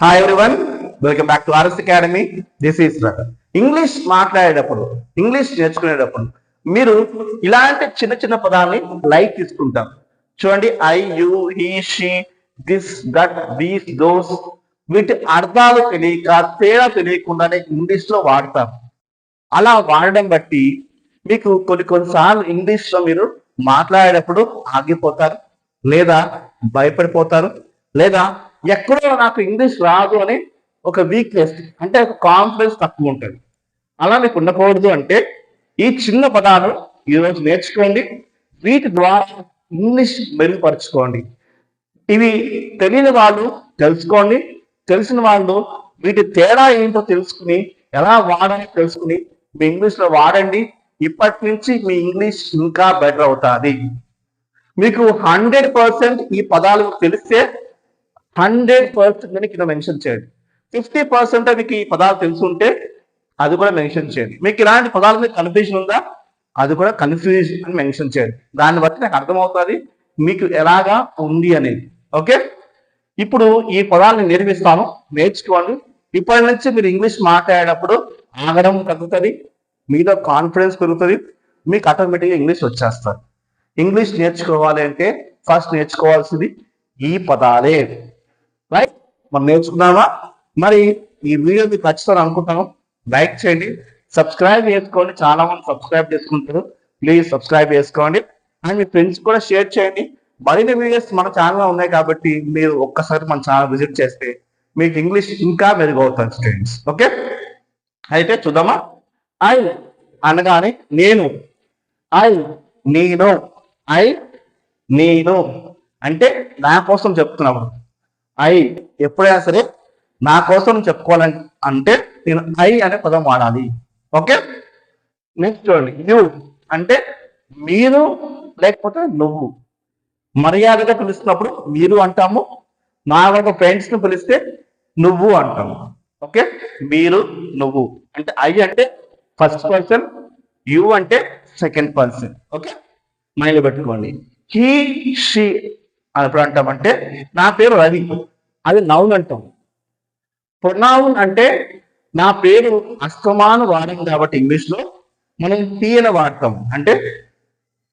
Hi everyone welcome back to RS academy this is English మాట్లాడేటప్పుడు English నేర్చుకునేటప్పుడు మీరు ఇలాంటి చిన్న చిన్న పదాలని లైక్ తీసుకుంటాం చూడండి I you he she this that these those వీటి అర్థాలు తెలియక తేడా తెలియకుండానే ఇంగ్లీష్లో వాడతాం అలా వాడడం బట్టి మీకు కొన్ని కొన్నిసార్లు ఇంగ్లీష్లో మీరు మాట్లాడేటప్పుడు ఆగిపోతారు లేదా భయపడిపోతారు లేదా ఎక్కడో నాకు ఇంగ్లీష్ రాదు అని ఒక వీక్నెస్ అంటే ఒక కాన్ఫిడెన్స్ తక్కువ ఉంటుంది. అలా మీకు ఉండకూడదు అంటే ఈ చిన్న పదాలు ఈరోజు నేర్చుకోండి. వీటి ద్వారా ఇంగ్లీష్ మెరుగుపరచుకోండి. ఇవి తెలియని వాళ్ళు తెలుసుకోండి. తెలిసిన వాళ్ళు వీటి తేడా ఏంటో తెలుసుకుని ఎలా వాడాలి తెలుసుకుని మీ ఇంగ్లీష్లో వాడండి. ఇప్పటి నుంచి మీ ఇంగ్లీష్ ఇంకా బెటర్ అవుతుంది. మీకు హండ్రెడ్ పర్సెంట్ ఈ పదాలు తెలిస్తే హండ్రెడ్ పర్సెంట్ అని కింద మెన్షన్ చేయండి ఫిఫ్టీ పర్సెంట్ మీకు ఈ పదాలు తెలుసుంటే అది కూడా మెన్షన్ చేయండి మీకు ఇలాంటి పదాల మీద కన్ఫ్యూజన్ ఉందా? అది కూడా కన్ఫ్యూజన్ అని మెన్షన్ చేయండి దాన్ని బట్టి నాకు అర్థమవుతుంది మీకు ఎలాగా ఉంది అనేది. ఓకే? ఇప్పుడు ఈ పదాలను నేర్పిస్తాను. నేర్చుకోండి. ఇప్పటి నుంచి మీరు ఇంగ్లీష్ మాట్లాడేటప్పుడు ఆగడం తగ్గుతుంది మీలో కాన్ఫిడెన్స్ పెరుగుతుంది మీకు ఆటోమేటిక్గా ఇంగ్లీష్ వచ్చేస్తారు ఇంగ్లీష్ నేర్చుకోవాలి అంటే ఫస్ట్ నేర్చుకోవాల్సింది ఈ పదాలే. రైట్ మనం నేర్చుకున్నామా మరి ఈ వీడియో మీకు నచ్చుతాను అనుకుంటాం లైక్ చేయండి. సబ్స్క్రైబ్ చేసుకోండి. చాలా మంది సబ్స్క్రైబ్ చేసుకుంటారు. ప్లీజ్ సబ్స్క్రైబ్ చేసుకోండి. అండ్ మీ ఫ్రెండ్స్ కూడా షేర్ చేయండి. మరిన్ని వీడియోస్ మన ఛానల్లో ఉన్నాయి కాబట్టి మీరు ఒక్కసారి మన ఛానల్ విజిట్ చేస్తే మీకు ఇంగ్లీష్ ఇంకా మెరుగవుతుంది స్టూడెంట్స్ ఓకే అయితే చూద్దామా? ఐ అనగానే నేను. ఐ నేను. ఐ నేను. అంటే నా కోసం చెప్తున్నాము ఐ ఎప్పుడైనా సరే నా కోసం చెప్పుకోవాలని అంటే నేను ఐ అనే పదం వాడాలి. ఓకే? నెక్స్ట్ చూడండి. యూ అంటే మీరు లేకపోతే నువ్వు. మర్యాదగా పిలుస్తున్నప్పుడు మీరు అంటాము. నా ఒక ఫ్రెండ్స్ని పిలిస్తే నువ్వు అంటాము. ఓకే? మీరు నువ్వు. అంటే ఐ అంటే ఫస్ట్ పర్సన్ యు అంటే సెకండ్ పర్సన్ ఓకే? మైండ్ పెట్టుకోండి. హీ షీ అని ఎప్పుడు అంటామంటే నా పేరు రవి. అది నౌన్ అంటాం. ప్రొనౌన్ అంటే నా పేరు అస్తమాను వాడాం కాబట్టి ఇంగ్లీష్లో మనం టీ అని వాడతాం. అంటే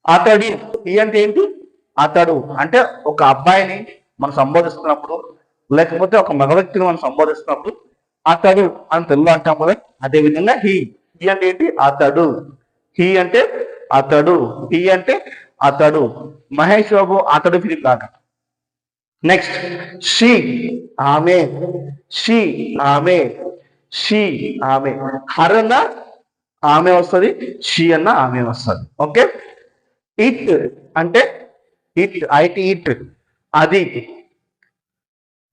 అతడి టీ అంటే ఏంటి? అతడు అంటే ఒక అబ్బాయిని మనం సంబోధిస్తున్నప్పుడు లేకపోతే ఒక మగ వ్యక్తిని మనం సంబోధిస్తున్నప్పుడు అతడు అని తెలుగు అంటాం కదా అదే విధంగా హీ. హీ అంటే ఏంటి? అతడు. హీ అంటే అతడు. హీ అంటే అతడు. మహేష్ బాబు అతడు ఫిలిం కాక నెక్స్ట్ షీ ఆమె. షీ ఆమె. షీ ఆమె. హర్ అన్న ఆమె వస్తుంది షీ అన్న ఆమె వస్తుంది. ఓకే ఇట్ అంటే ఇట్ ఐట్ ఇట్ అది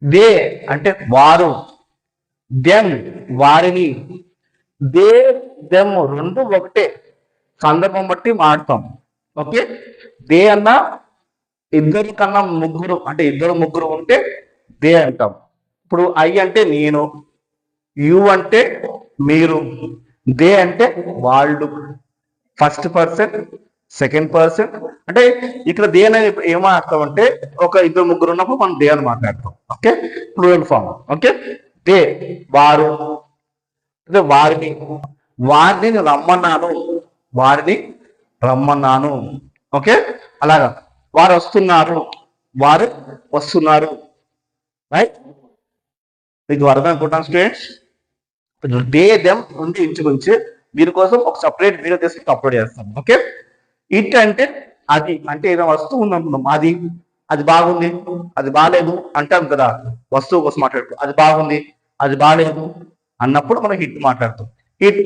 దే అంటే వారు. దెమ్ వారిని. దే దెమ్ రెండు ఒకటే. సందర్భం బట్టి మాడతాం ఓకే దే అన్న ఇద్దరు కన్నా ముగ్గురు అంటే ఇద్దరు ముగ్గురు ఉంటే దే అంటాం. ఇప్పుడు ఐ అంటే నేను యు అంటే మీరు దే అంటే వాళ్ళు. First person second person. అంటే ఇక్కడ దే అనేది ఏమాడతాం అంటే ఒక ఇద్దరు ముగ్గురు ఉన్నప్పుడు మనం దే అని మాట్లాడతాం. Okay? Plural form okay? They వారు. అంటే వారిని వారిని నేను రమ్మన్నాను. వారిని రమ్మన్నాను. ఓకే? అలాగా. వారు వస్తున్నారు. వారు వస్తున్నారు. రైట్ మీకు అర్థం అనుకుంటాను స్టూడెంట్స్ డే దెమ్ ఉంది ఇంచుమించు మీరు కోసం ఒక సపరేట్ వీడియో తీసి అప్లోడ్ చేస్తాం. ఓకే ఇట్ అంటే అది అంటే ఏదో వస్తువు ఉందనుకున్నాం అది అది బాగుంది అది బాగాలేదు అంటాం కదా. వస్తువు కోసం మాట్లాడుతూ అది బాగుంది అది బాగాలేదు అన్నప్పుడు మనం హిట్ మాట్లాడతాం. హిట్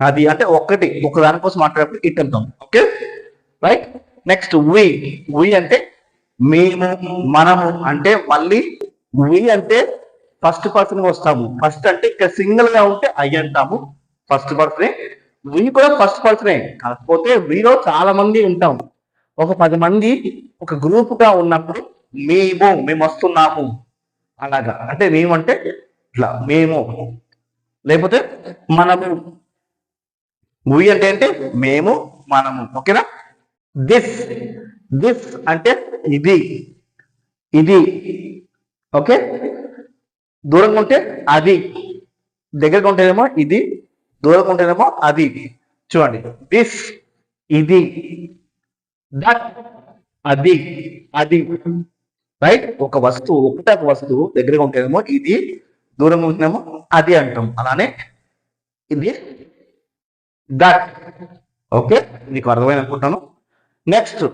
అది అంటే ఒక్కటి ఒక దానికోసం మాట్లాడేప్పుడు హిట్ అంటాం. Okay right next we we అంటే మేము మనము అంటే మళ్ళీ వి అంటే ఫస్ట్ పర్సన్ వస్తాము. ఫస్ట్ అంటే ఇక్కడ సింగిల్గా ఉంటే ఐ అంటాము. ఫస్ట్ పర్సనే వి కూడా ఫస్ట్ పర్సనే కాకపోతే వీలో చాలా మంది ఉంటాం ఒక పది మంది ఒక గ్రూప్గా ఉన్నప్పుడు మేము మేము వస్తున్నాము. అలాగా. అంటే మేము అంటే ఇట్లా మేము. లేకపోతే మనము వి అంటే అంటే మేము మనము. ఓకేనా దిస్ దిస్ అంటే ఇది ఇది ఓకే దూరంగా ఉంటే అది దగ్గరగా ఉంటేనేమో ఇది దూరంగా ఉంటేనేమో అది. చూడండి దిస్ ఇది దట్ అది అది. రైట్ ఒక వస్తువు ఒకటే ఒక వస్తువు దగ్గరగా ఉంటేనేమో ఇది దూరంగా ఉంటేనేమో అది అంటాం. అలానే ఇది దట్ ఓకే నీకు అర్థమైంది అనుకుంటాను నెక్స్ట్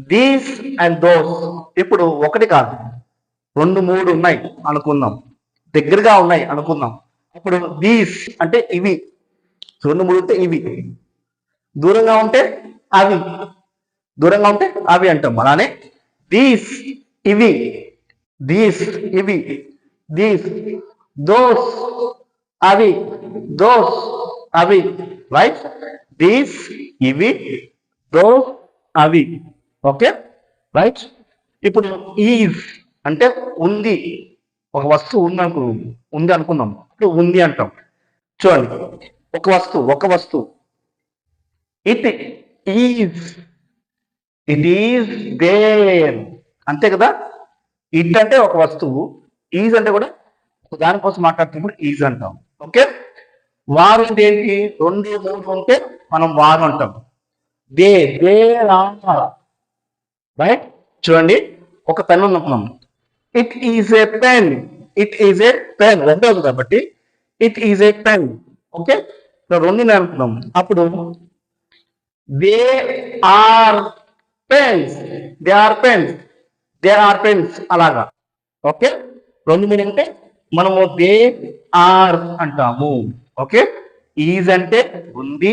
దీస్ అండ్ దోస్ ఇప్పుడు ఒకటి కాదు. రెండు మూడు ఉన్నాయి అనుకుందాం. దగ్గరగా ఉన్నాయి అనుకుందాం. ఇప్పుడు దీస్ అంటే ఇవి. రెండు మూడు ఉంటే ఇవి. దూరంగా ఉంటే అవి. దూరంగా ఉంటే అవి అంటాం అలానే. దీస్ ఇవి. దీస్ ఇవి. దీస్ దోస్ అవి. దోస్ అవి. రైట్ దీస్ ఇవి. దోస్ అవి. ఓకే? రైట్? ఇప్పుడు ఈజ్ అంటే ఉంది. ఒక వస్తువు ఉంది అనుకు ఉంది అనుకుందాం. ఇప్పుడు ఉంది అంటాం. చూడండి. ఒక వస్తువు ఒక వస్తువు. It is it is there అంతే కదా? ఇట్ అంటే ఒక వస్తువు. ఈజ్ అంటే కూడా దానికోసం మాట్లాడుతున్నప్పుడు ఈజ్ అంటాం. ఓకే? వారు అంటే ఏంటి? రెండు మూడు ఉంటే మనం వారు అంటాం. దే దే రైట్ చూడండి. ఒక పెన్ అనుకున్నాం it is a pen it is a pen రెండోది కాబట్టి it is a pen okay రెండు అనుకున్నాం అప్పుడు they are pens they are pens they are pens అలాగా. ఓకే రెండు మీన్ అంటే మనము దే ఆర్ అంటాము. ఓకే ఈజ్ అంటే ఉంది.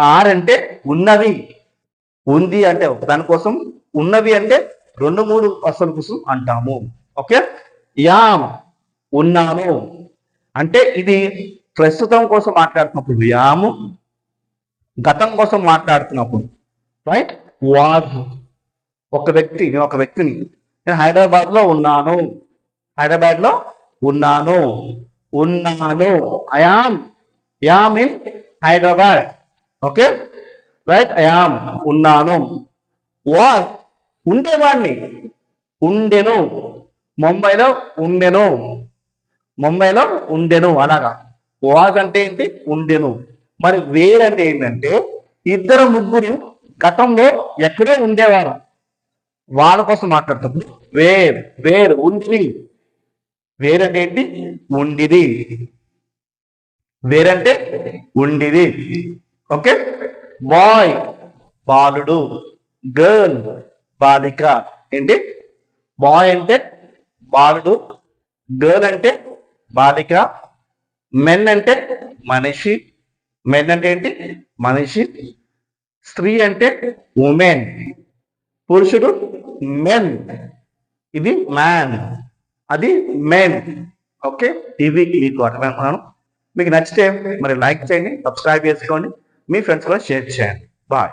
ఆర్ అంటే ఉన్నవి. ఉంది అంటే దానికోసం ఉన్నవి అంటే రెండు మూడు వస్తువుల కోసం అంటాము. ఓకే? యామ్ ఉన్నాము. అంటే ఇది ప్రస్తుతం కోసం మాట్లాడుతున్నప్పుడు యాము గతం కోసం మాట్లాడుతున్నప్పుడు రైట్? వాజ్ ఒక వ్యక్తి నేను ఒక వ్యక్తిని నేను హైదరాబాద్లో ఉన్నాను. హైదరాబాద్లో ఉన్నాను. ఉన్నాను. I am am in Hyderabad. Okay? Right? I am ఉన్నాను. వాజ్ ఉండేవాడిని ఉండెను. ముంబైలో ఉండెను. ముంబైలో ఉండెను. అలాగా. వాజ్ అంటే ఏంటి? ఉండెను. మరి వేరంటే ఏంటంటే ఇద్దరు ముగ్గురు గతంలో ఎక్కడే ఉండేవారు. వాళ్ళ కోసం మాట్లాడుతుంది వేర్ వేర్ ఉంది వేరంటే ఏంటి? ఉండిది వేరంటే ఉండిది ఓకే? బాయ్ బాలుడు గర్ల్ బాలిక. ఏంటి? బాయ్ అంటే బాలుడు గర్ల్ అంటే బాలిక మెన్ అంటే మనిషి. మెన్ అంటే ఏంటి? మనిషి. స్త్రీ అంటే ఉమెన్. పురుషుడు మెన్. ఇది మ్యాన్. అది మెన్. ఓకే? ఇవి మీకు అర్థమనుకున్నాను మీకు నచ్చితే మరి లైక్ చేయండి సబ్స్క్రైబ్ చేసుకోండి. మీ ఫ్రెండ్స్ కూడా షేర్ చేయండి. బాయ్.